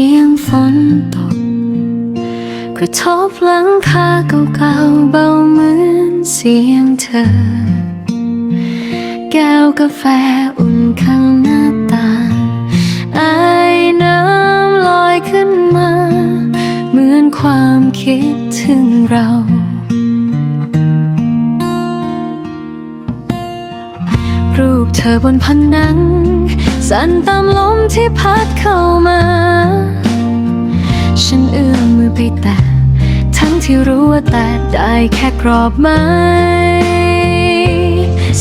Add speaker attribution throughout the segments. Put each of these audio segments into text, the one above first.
Speaker 1: ียงฝนตก กระทบหลังคาเก่าๆเบาเหมือนเสียงเธอ แก้วกาแฟอุ่นข้างหน้าต่างไอ้น้ำลอยขึ้นมา เหมือนความคิดถึงเรารูปเธอบนผนัง สั่นตามลมที่พัดเข้า ไปแตะทั้งที่รู้ว่าแตะได้แค่กรอบไม้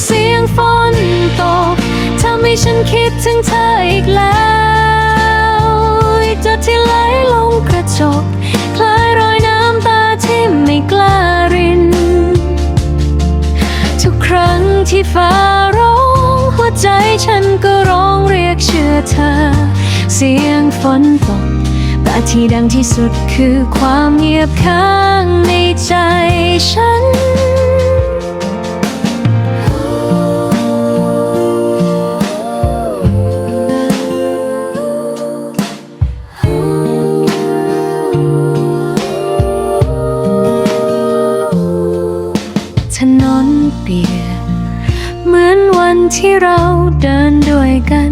Speaker 1: เสียงฝนตกทำให้ฉันคิดถึงเธออีกแล้วจดที่ไหลลงกระจก คล้ายรอยน้ำตาที่ไม่กล้าริน ทุกครั้งที่ฟ้าร้อง หัวใจฉันก็ร้องเรียกชื่อเธอ เสียงฝนตก ที่ดังที่สุดคือความเงียบข้างในใจฉัน ถนนเปียกเหมือนวันที่เราเดินด้วยกัน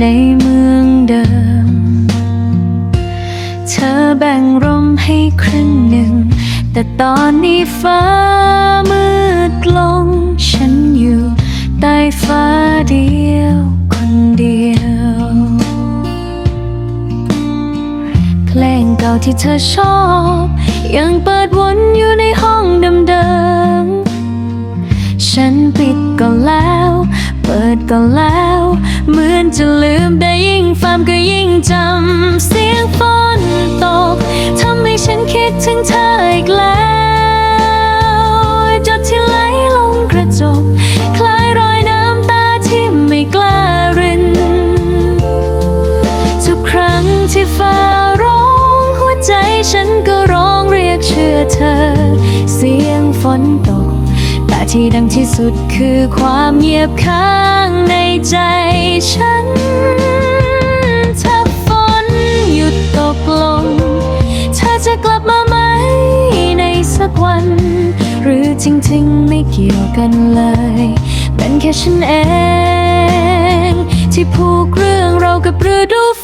Speaker 1: ในเมืองเดิม แบ่งร่มให้ครึ่งหนึ่ง แต่ตอนนี้ฟ้ามืดลง ฉันอยู่ใต้ฟ้าเดียวคนเดียว เพลงเก่าที่เธอชอบ ยังเปิดวนอยู่ในห้องเดิมๆ ฉันปิดก็แล้ว เปิดก็แล้ว เหมือนจะลืมได้ยิ่งฟังก็ยิ่งจำเสียงฝน เธอ เสียงฝนตก แต่ที่ดังที่สุดคือความเงียบข้างในใจฉัน ถ้าฝนหยุดตกลง เธอจะกลับมาไหมในสักวัน หรือจริงๆไม่เกี่ยวกันเลย เป็นแค่ฉันเอง ที่ผูกเรื่องเรากับฤดูฝ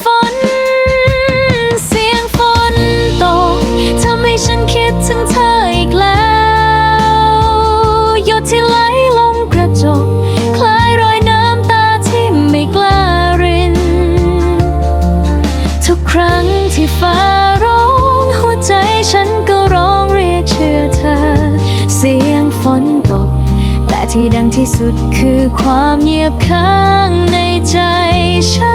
Speaker 1: ที่สุดคือความเงียบข้างในใจฉัน